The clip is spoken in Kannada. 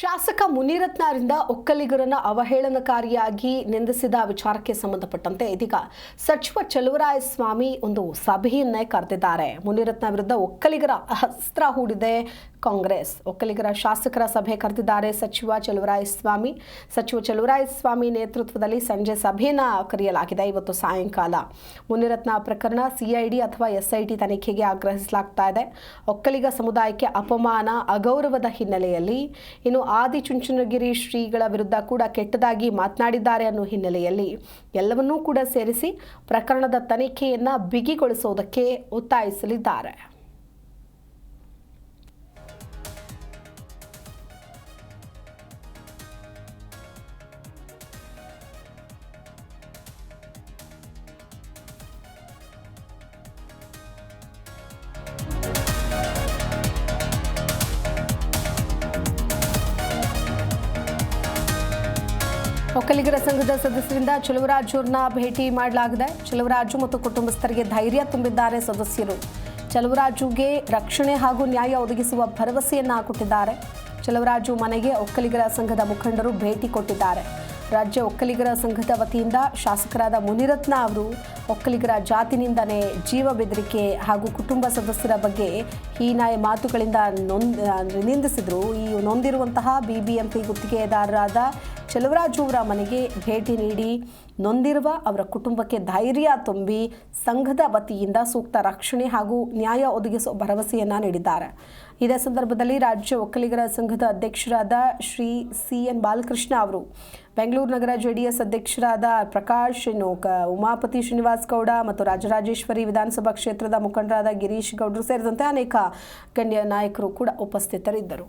ಶಾಸಕ ಮುನಿರತ್ನರಿಂದ ಒಕ್ಕಲಿಗರನ್ನ ಅವಹೇಳನಕಾರಿಯಾಗಿ ನಿಂದಿಸಿದ ವಿಚಾರಕ್ಕೆ ಸಂಬಂಧಪಟ್ಟಂತೆ ಇದೀಗ ಸಚಿವ ಚಲುವರಾಯಸ್ವಾಮಿ ಒಂದು ಸಭೆಯನ್ನೇ ಕರೆದಿದ್ದಾರೆ. ಮುನಿರತ್ನ ವಿರುದ್ಧ ಒಕ್ಕಲಿಗರ ಅಸ್ತ್ರ ಹೂಡಿದೆ. ಕಾಂಗ್ರೆಸ್. ಒಕ್ಕಲಿಗರ ಶಾಸಕರ ಸಭೆ ಕರೆದಿದ್ದಾರೆ ಸಚಿವ ಚಲುವರಾಯಸ್ವಾಮಿ. ಸಚಿವ ಚಲುವರಾಯಸ್ವಾಮಿ ನೇತೃತ್ವದಲ್ಲಿ ಸಂಜೆ ಸಭೆಯನ್ನ ಕರೆಯಲಾಗಿದೆ. ಇವತ್ತು ಸಾಯಂಕಾಲ ಮುನಿರತ್ನ ಪ್ರಕರಣ ಸಿಐಡಿ ಅಥವಾ ಎಸ್ಐಟಿ ತನಿಖೆಗೆ ಆಗ್ರಹಿಸಲಾಗ್ತಾ ಇದೆ. ಒಕ್ಕಲಿಗ ಸಮುದಾಯಕ್ಕೆ ಅಪಮಾನ, ಅಗೌರವದ ಹಿನ್ನೆಲೆಯಲ್ಲಿ ಇನ್ನು ಆದಿಚುಂಚನಗಿರಿ ಶ್ರೀಗಳ ವಿರುದ್ಧ ಕೂಡ ಕೆಟ್ಟದಾಗಿ ಮಾತನಾಡಿದ್ದಾರೆ ಅನ್ನೋ ಹಿನ್ನೆಲೆಯಲ್ಲಿ ಎಲ್ಲವನ್ನೂ ಕೂಡ ಸೇರಿಸಿ ಪ್ರಕರಣದ ತನಿಖೆಯನ್ನು ಬಿಗಿಗೊಳಿಸುವುದಕ್ಕೆ ಒತ್ತಾಯಿಸಲಿದ್ದಾರೆ. ಒಕ್ಕಲಿಗರ ಸಂಘದ ಸದಸ್ಯರಿಂದ ಚಲುವರಾಜು ಅವ್ರನ್ನ ಭೇಟಿ ಮಾಡಲಾಗಿದೆ. ಚಲುವರಾಜು ಮತ್ತು ಕುಟುಂಬಸ್ಥರಿಗೆ ಧೈರ್ಯ ತುಂಬಿದ್ದಾರೆ ಸದಸ್ಯರು. ಚಲುವರಾಜುಗೆ ರಕ್ಷಣೆ ಹಾಗೂ ನ್ಯಾಯ ಒದಗಿಸುವ ಭರವಸೆಯನ್ನ ಕೊಟ್ಟಿದ್ದಾರೆ. ಚಲುವರಾಜು ಮನೆಗೆ ಒಕ್ಕಲಿಗರ ಸಂಘದ ಮುಖಂಡರು ಭೇಟಿ ಕೊಟ್ಟಿದ್ದಾರೆ. ರಾಜ್ಯ ಒಕ್ಕಲಿಗರ ಸಂಘದ ವತಿಯಿಂದ ಶಾಸಕರಾದ ಮುನಿರತ್ನ ಅವರು ಒಕ್ಕಲಿಗರ ಜಾತಿನಿಂದನೇ ಜೀವ ಬೆದರಿಕೆ ಹಾಗೂ ಕುಟುಂಬ ಸದಸ್ಯರ ಬಗ್ಗೆ ಹೀನಾಯ ಮಾತುಗಳಿಂದ ನೊಂದ್, ನಿಂದಿಸಿದ್ರು. ಈ ನೊಂದಿರುವಂತಹ ಬಿಬಿಎಂಪಿ ಗುತ್ತಿಗೆದಾರರಾದ ಚಲುವರಾಜು ಅವರ ಮನೆಗೆ ಭೇಟಿ ನೀಡಿ ನೊಂದಿರುವ ಅವರ ಕುಟುಂಬಕ್ಕೆ ಧೈರ್ಯ ತುಂಬಿ ಸಂಘದ ವತಿಯಿಂದ ಸೂಕ್ತ ರಕ್ಷಣೆ ಹಾಗೂ ನ್ಯಾಯ ಒದಗಿಸುವ ಭರವಸೆಯನ್ನು ನೀಡಿದ್ದಾರೆ. ಇದೇ ಸಂದರ್ಭದಲ್ಲಿ ರಾಜ್ಯ ಒಕ್ಕಲಿಗರ ಸಂಘದ ಅಧ್ಯಕ್ಷರಾದ ಶ್ರೀ ಸಿ ಎನ್ ಬಾಲಕೃಷ್ಣ ಅವರು, ಬೆಂಗಳೂರು ನಗರ ಜೆಡಿಎಸ್ ಅಧ್ಯಕ್ಷರಾದ ಪ್ರಕಾಶ್ ನೋಕ ಉಮಾಪತಿ ಶ್ರೀನಿವಾಸ್ ಗೌಡ ಮತ್ತು ರಾಜರಾಜೇಶ್ವರಿ ವಿಧಾನಸಭಾ ಕ್ಷೇತ್ರದ ಮುಖಂಡರಾದ ಗಿರೀಶ್ ಗೌಡರು ಸೇರಿದಂತೆ ಅನೇಕ ಗಣ್ಯ ನಾಯಕರು ಕೂಡ ಉಪಸ್ಥಿತರಿದ್ದರು.